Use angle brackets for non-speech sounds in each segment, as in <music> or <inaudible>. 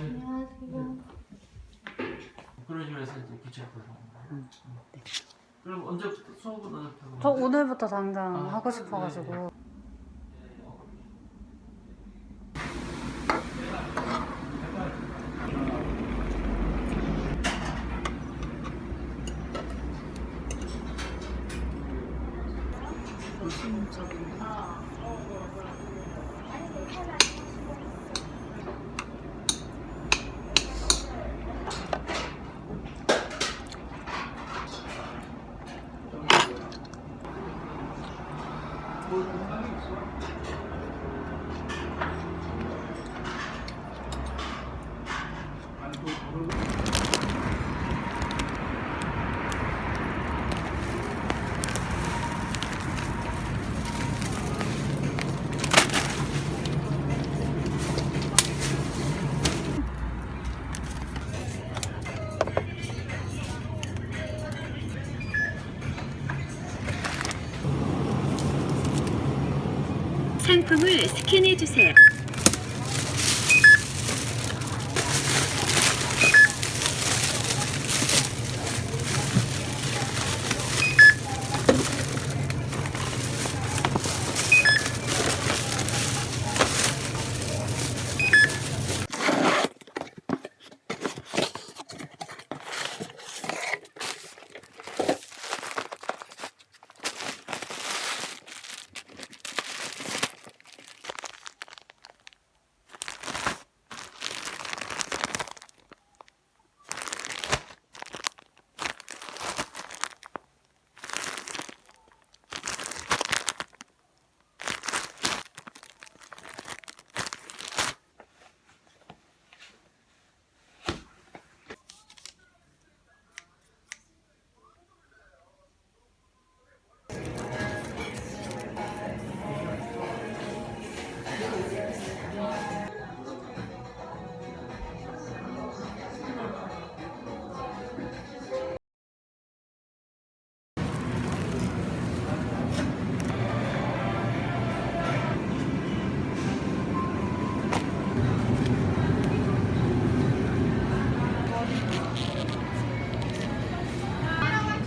안녕하세요. 그런 식으로 해서 이제 기체부터 음. 그럼 언제부터 수업은 언제부터? 저 오늘부터 당장 아, 하고 싶어가지고 상품을 스캔해 주세요.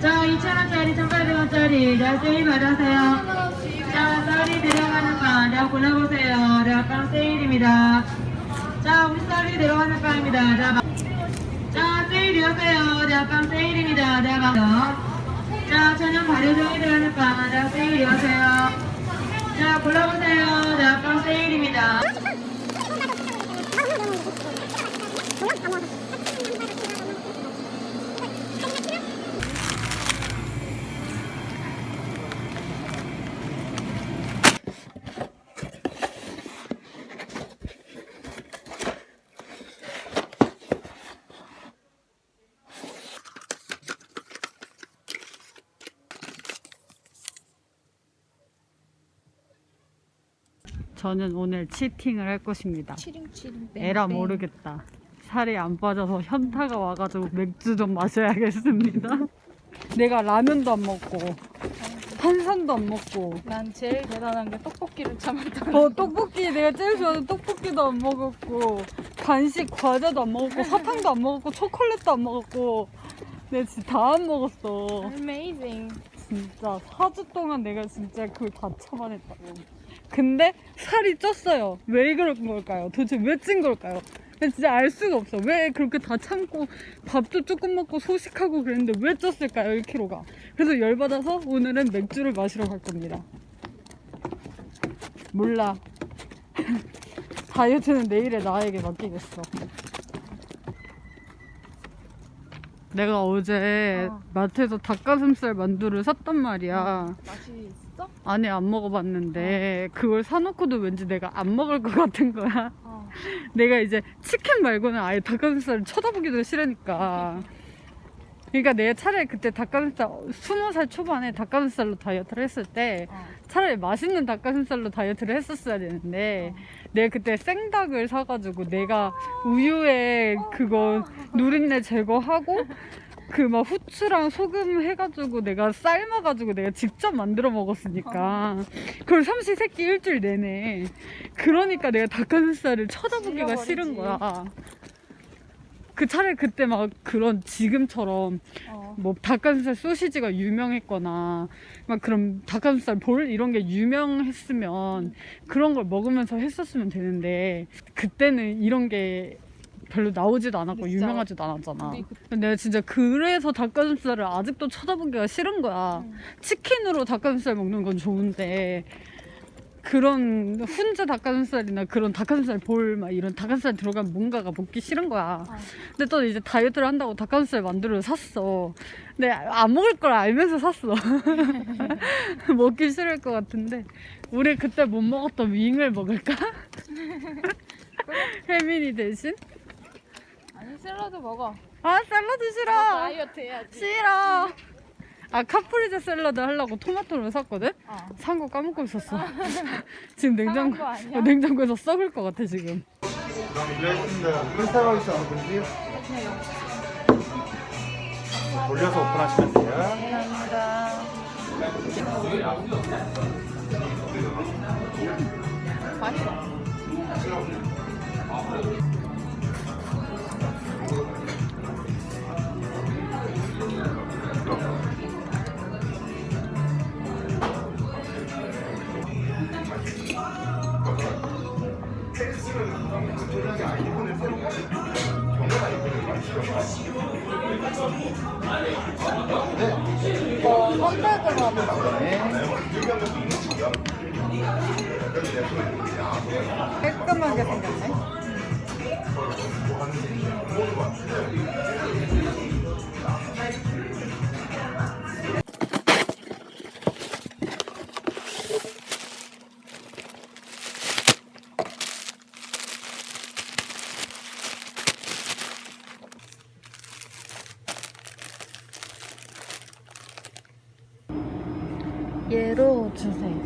자, 2,000원짜리, 1,800원짜리, 자, 세일 받으세요. 자, 쌀이 들어가는 빵, 자, 골라보세요. 자, 빵 세일입니다. 자, 우리 쌀이 들어가는 빵입니다. 자, 마- 자, 세일이었어요. 자, 빵 세일입니다. 자, 마- 자, 천연 발효종이 들어가는 빵, 자, 세일이었어요. 자, 골라보세요. 자, 빵 세일입니다. 저는 오늘 치팅을 할 것입니다. 치링치링. 에라 모르겠다. 살이 안 빠져서 현타가 와가지고 맥주 좀 마셔야겠습니다. <laughs> 내가 라면도 안 먹고 탄산도 안 먹고 난 제일 대단한 게 떡볶이를 참았다. 어 떡볶이 내가 제일 좋아하는 떡볶이도 안 먹었고 간식 과자도 안 먹었고 사탕도 안 먹었고 초콜릿도 안 먹었고 내가 진짜 다 안 먹었어. Amazing. 진짜 4주 동안 내가 진짜 그걸 다 참아냈다고. 근데 살이 쪘어요. 왜 그런 걸까요? 도대체 왜 찐 걸까요? 난 진짜 알 수가 없어. 왜 그렇게 다 참고 밥도 조금 먹고 소식하고 그랬는데 왜 쪘을까요? 1kg가. 그래서 열받아서 오늘은 맥주를 마시러 갈 겁니다. 몰라. <laughs> 다이어트는 내일의 나에게 맡기겠어. 내가 어제 어. 마트에서 닭가슴살 만두를 샀단 말이야. 맛이 있어? 아니 안 먹어봤는데 그걸 사놓고도 왠지 내가 안 먹을 것 같은 거야. 어. <laughs> 내가 이제 치킨 말고는 아예 닭가슴살을 쳐다보기도 싫으니까. 그러니까 내가 차라리 그때 닭가슴살 스무 살 초반에 닭가슴살로 다이어트를 했을 때 어. 차라리 맛있는 닭가슴살로 다이어트를 했었어야 되는데 내가 그때 생닭을 사가지고 내가 우유에 그거 누린내 제거하고 그 막 후추랑 소금 해가지고 내가 삶아가지고 내가 직접 만들어 먹었으니까. 그걸 삼시세끼 일주일 내내. 그러니까 내가 닭가슴살을 쳐다보기가 싫은 거야. 그 차라리 그때 막 그런 지금처럼 어. 뭐 닭가슴살 소시지가 유명했거나 막 그런 닭가슴살 볼 이런 게 유명했으면 그런 걸 먹으면서 했었으면 되는데 그때는 이런 게 별로 나오지도 않았고 진짜. 유명하지도 않았잖아. 그- 근데 내가 진짜 그래서 닭가슴살을 아직도 쳐다보기가 싫은 거야. 음. 치킨으로 닭가슴살 먹는 건 좋은데 그런 훈제 닭가슴살이나 그런 닭가슴살 볼 막 이런 닭가슴살 들어간 뭔가가 먹기 싫은 거야. 어. 근데 또 이제 다이어트를 한다고 닭가슴살 만두를 샀어. 근데 안 먹을 걸 알면서 샀어. <laughs> 먹기 싫을 것 같은데 우리 그때 못 먹었던 윙을 먹을까? <laughs> <laughs> 혜민이 대신? 샐러드 먹어. 아 샐러드 싫어. 다이어트 해야지. 싫어. 아 카프리제 샐러드 하려고 토마토를 샀거든? 어. 산 거 까먹고 있었어. <laughs> 지금 냉장고 아니야? 어, 냉장고에서 썩을 것 같아 지금. 돌려서 오픈하시면 돼요. 감사합니다. 맛있어. 깔끔하게 생겼네. 얘로 주세요.